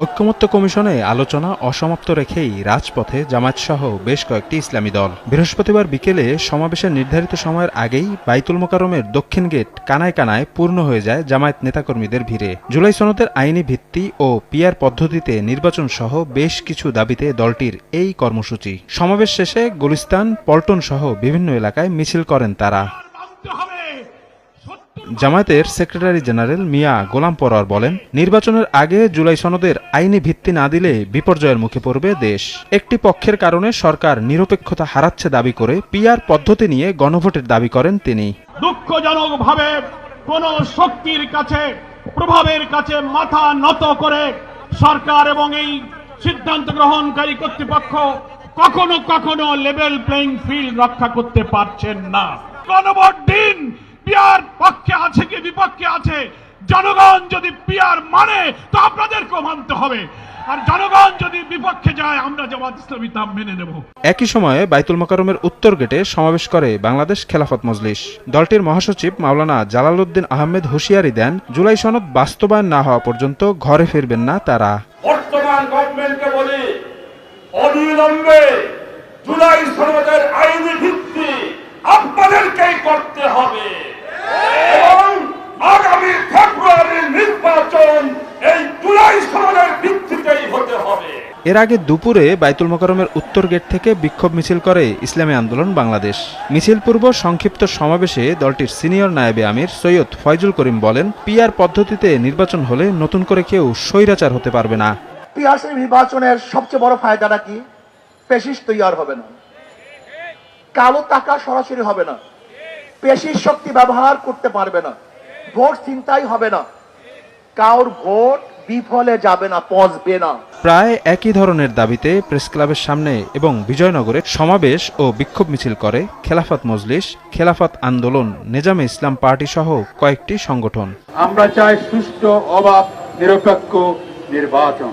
ঐক্যমত্য কমিশনে আলোচনা অসমাপ্ত রেখেই রাজপথে জামায়াতসহ বেশ কয়েকটি ইসলামী দল। বৃহস্পতিবার বিকেলে সমাবেশের নির্ধারিত সময়ের আগেই বাইতুল মোকারমের দক্ষিণ গেট কানায় কানায় পূর্ণ হয়ে যায় জামায়াত নেতাকর্মীদের ভিড়ে। জুলাই সনদের আইনি ভিত্তি ও পিয়ার পদ্ধতিতে নির্বাচন সহ বেশ কিছু দাবিতে দলটির এই কর্মসূচি। সমাবেশ শেষে গুলিস্তান, পল্টন সহ বিভিন্ন এলাকায় মিছিল করেন তারা। জামায়াতের সেক্রেটারি জেনারেল মিয়া গোলাম পরোয়ার বলেন, নির্বাচনের আগে জুলাই সনদের আইনি ভিত্তি না দিলে বিপর্যয়ের মুখে পড়বে দেশ। একটি পক্ষের কারণে সরকার নিরপেক্ষতা হারাচ্ছে দাবি করে পিআর পদ্ধতি নিয়ে গণভোটের দাবি করেন তিনি। দুঃখজনকভাবে কোন শক্তির কাছে, প্রভাবের কাছে মাথা নত করে সরকার এবং এই সিদ্ধান্ত গ্রহণকারী কর্তৃপক্ষ কখনো কখনো লেভেল প্লেইং ফিল্ড রক্ষা করতে পারছেন না। গণভোট দিন! পিয়ার পক্ষে আছে কি বিপক্ষে আছে? জনগণ যদি পিয়ার মানে তো আপনাদেরকেও মানতে হবে। আর জনগণ যদি বিপক্ষে যায় আমরা জামাত ইসলামী তা মেনে নেব। একই সময়ে বাইতুল মোকারমের উত্তর গেটে সমাবেশ করে বাংলাদেশ খেলাফত মজলিস। দলটির মহাসচিব মাওলানা জালালউদ্দিন আহমেদ হুঁশিয়ারি দেন জুলাই সনদ বাস্তবায়ন না হওয়া পর্যন্ত ঘরে ফিরবেন না তারা। বর্তমান গভর্নমেন্টকে বলি অবিলম্বে জুলাই সনদের আইনি ভিত্তি আপনাদেরকেই করতে হবে এবং আগামী ফেব্রুয়ারির নির্বাচন এই জুলাই সনদের ভিত্তিতেই হতে হবে এর আগে দুপুরে বাইতুল মোকারমের উত্তর গেট থেকে বিক্ষোভ মিছিল করে ইসলামী আন্দোলন বাংলাদেশ। মিছিল পূর্ব সংক্ষিপ্ত সমাবেশে দলটির সিনিয়র নায়েবে আমির সৈয়দ ফয়জুল করিম বলেন, পিআর পদ্ধতিতে নির্বাচন হলে নতুন করে কেউ স্বৈরাচার হতে পারবে না। নির্বাচনের সবচেয়ে বড় ফায়দাটা কি? পেশিস তৈয়ার হবে না। কালো টাকা সরাসরি হবে না। পেশির শক্তি ব্যবহার করতে পারবে না। ভোট চিন্তাই হবে না। কাউর ভোট বিফলে যাবে না পচবে না। প্রায় একই ধরনের দাবিতে প্রেস ক্লাবের সামনে এবং বিজয়নগরে সমাবেশ ও বিক্ষোভ মিছিল করে খেলাফত মজলিস খেলাফত আন্দোলন নেজামে ইসলাম পার্টি সহ কয়েকটি সংগঠন। আমরা চাই সুষ্ঠু অবাধ নিরপেক্ষ নির্বাচন।